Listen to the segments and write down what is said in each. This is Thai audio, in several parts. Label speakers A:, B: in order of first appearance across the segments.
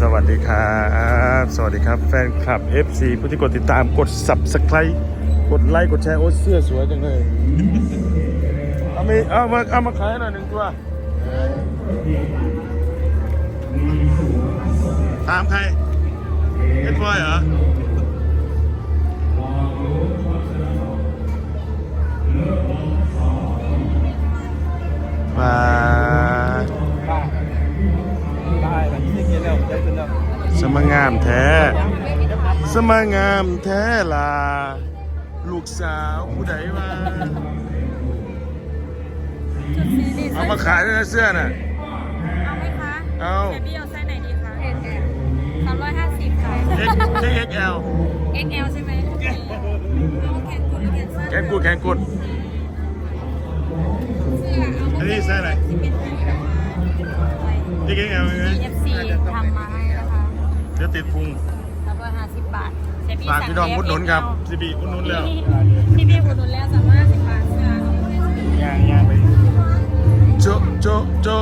A: สวัสดีครับ สวัสดีครับแฟนคลับ FC ผู้ที่กดติดตามกด Subscribe กดไลค์กดแชร์โอ้เสื้อสวยจังเลยเอามาเอามาเอามาขายหน่อยหนึ่งตัว ตามใครเอ็ดบอยเหรอ สมงามแท้ล่ะลูกสาวผู้ใดมาเอามาขายด้วยนะเสื้อน่ะ
B: เอาไหมคะ
A: เอา
B: แต่พี่เอาไซส์ไหนดีคะสามร้อยห้าสิบค่ะ
A: XXL
B: XL ใช่ไหมเอาแขนกุดหรือแขนสั้น
A: แขนกุดแขนกุด
B: เสื้อเอา
A: อันนี้ไซส์อะไร
B: ที่เป็นสีนะคะ
A: XXL ไหม
B: TFC ทำมาให้นะคะ
A: เดี๋ยวติดพุง
B: บบาทแต่
A: ฝากพี่น้องอุดหนุนครับสิบีอุดหนุนแล้ว
B: พี่พี่อุดหนุนแล้วสามร้อยห้าสิบบาทเสื้อ
C: ย่างย่างไป
A: โจะโจะโจะ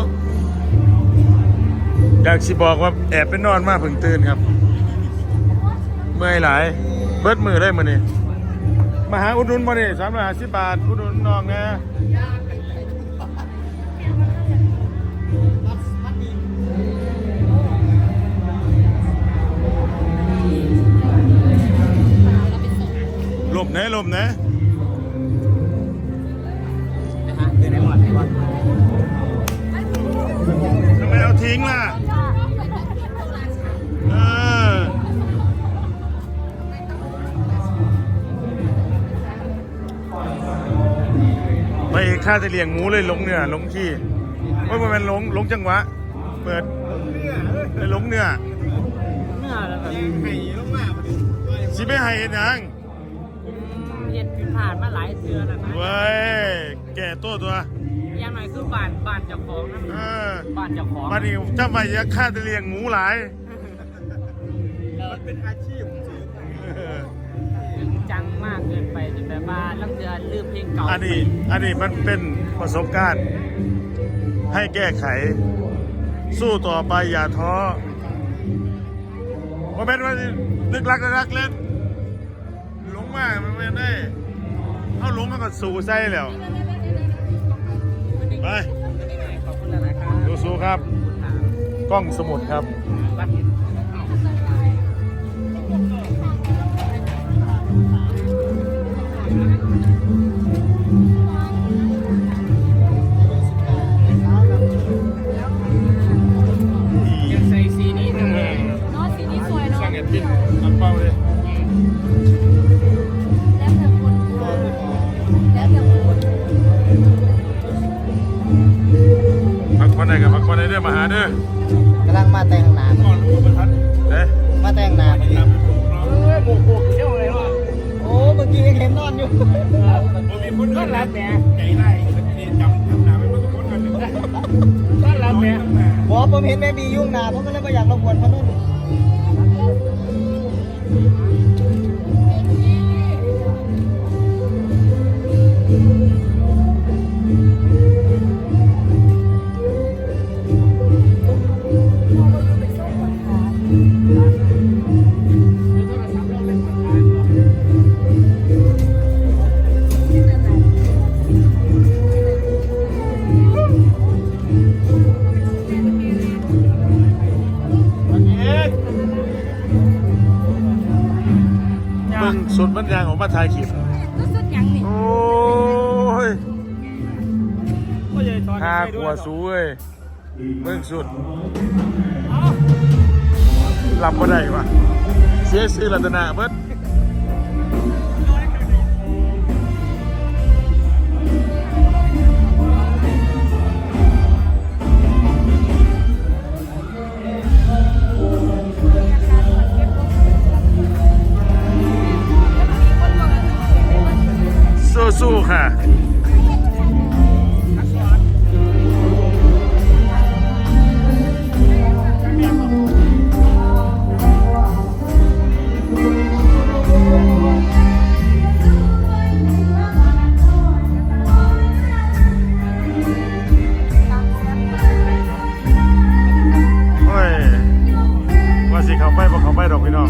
A: อยากสิบอกว่าแอบไปนอนมาเพิ่งตื่นครับ เมื่อยหลาย เบิดมือได้มือนี่มาหาอุดหนุนมานี่สามร้อยห้าสิบบาท อุดหนุนน้องนะ หลบไหนหลบไหน
C: เดินได้หมดก่อน
A: ทำไมเอาทิ้งล่ะเออไปค่าจะเลี้ยงหมูเลยหลงเนื้อหลงขี้ว่ามันเป็นหลงหลงจังหวะ เปิดเลยหลงเนื้อ
C: เนื้อแล้วแบบ
A: สิไม่ให้เห็นยัง
C: เรียน ผ่านมาหลายเดือนแล้วนะ
A: เว้ยแก่ตัวตัว
C: อย่างหน่อยคือบ้านบ้านเจ้าของนั่น
A: เออ
C: บ้านเจ้าของ
A: มาดิเจ้าไปจะค่าจะเลี้ยงหมูหลาย
C: มันเป็นอาชีพ
A: เออ
C: จริงจังมากเกินไปจนแบบว่าลังเดือนลืมเพลงเก่า
A: อันนี้อันนี้มันเป็นประสบการณ์ ให้แก้ไข สู้ต่อไปอย่าท้อว่าเป็นว่านึกรักนึกรักเล่นหลงมากมันไม่ได้ เอาหลงมันก็สู้ใส่แล้ว ไป
C: ขอบคุณหลายๆครับ
A: ดูสู้ครับ กล้องสมุดครับ
C: บั
A: กำ
D: ลังมาแต่งหน้า
A: ก่อนรู้ประทัดเอ๊ะ
D: มาแต่งหน้าพอดี
C: เอ้ยโบกโบกเที่ยวเลยวะ
D: โอ้เมื่อกี้ยังเห็นนอนอยู่
C: มีคนต้อนรับแม่ใจไล่จำจำหนาไม่พ้นทุกคนกันต้อนรับแม่
D: บอกผมเห็นแม่บียุ่งหนาผมก็เลยไม่อยากรบกวนเขานุ่น
A: มาถ่ายคลิป
B: รู้สึกยังนี่
A: โอ้ย
C: ก็เลยตอน
A: ห้ากว่าสูเว้ยเบิ่งสุดหลับบ่ได้ปะเสียชื่อรัตนาเบิด ไปดอกพี่น้อง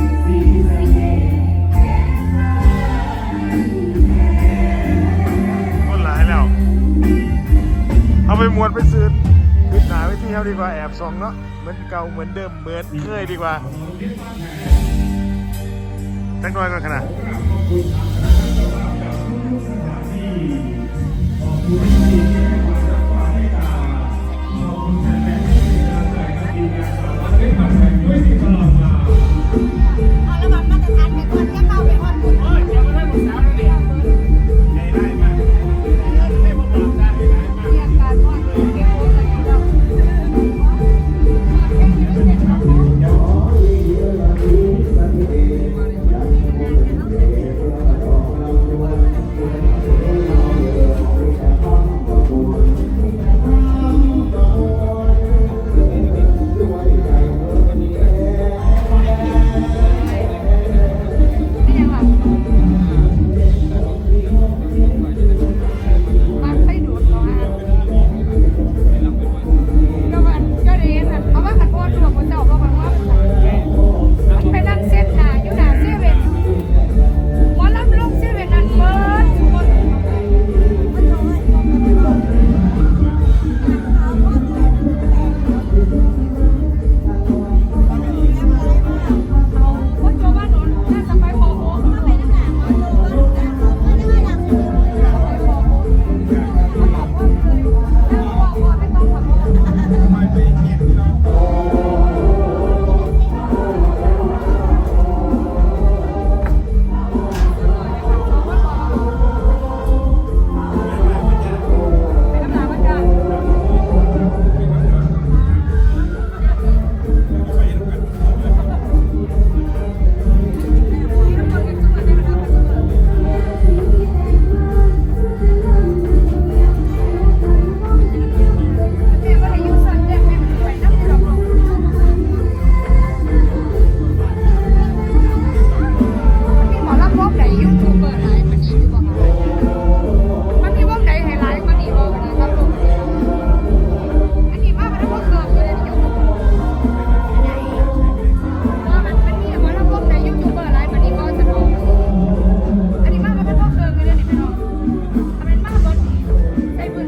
A: คนหลายแล้ว เอาไปมวนไปซื้อขึ้นหนาไว้ที่เขาดีกว่าแอบส่องเนาะเหมือนเก่าเหมือนเดิมเหมือนเคยดีกว่าจักหน้อยก็ขนาด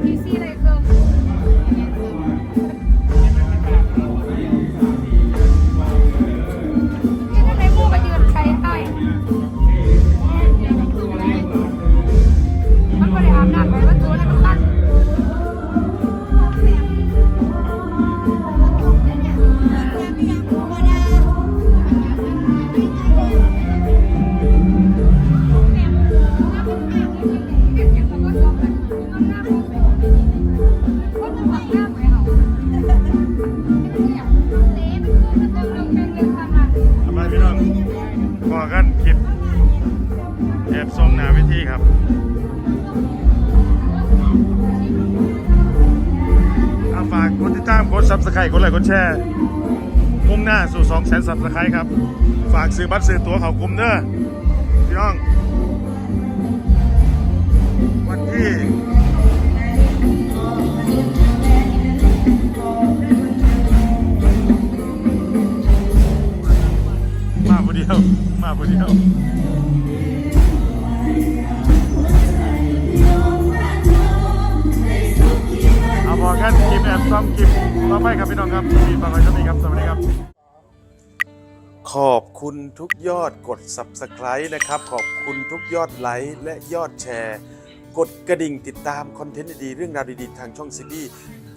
A: you see like um, ทำไมพี่น้องพอกันคลิปแอบส่องหนาวิธีครับเอาฝากกดติดตามกดซับสไครต์กดไลค์กดแชร์มุ่งหน้าสู่2 0 0 0 0 0ซับสไครต์ครับ ฝากซื้อบัตรซื้อตั๋วเขากลุ่มเด้อพี่น้อง วันที่ ยวมาผู้เดียวเอาพอกันคลิปแอบซ้อมคลิปต่อไปครับพี่น้องครับมีฟังไว้จะมีครับสวัสดีครับขอบคุณทุกยอดกด Subscribe นะครับ ขอบคุณทุกยอดไลค์และยอดแชร์ กดกระดิ่งติดตามคอนเทนต์ดีๆเรื่องราวดีๆทางช่องซีบี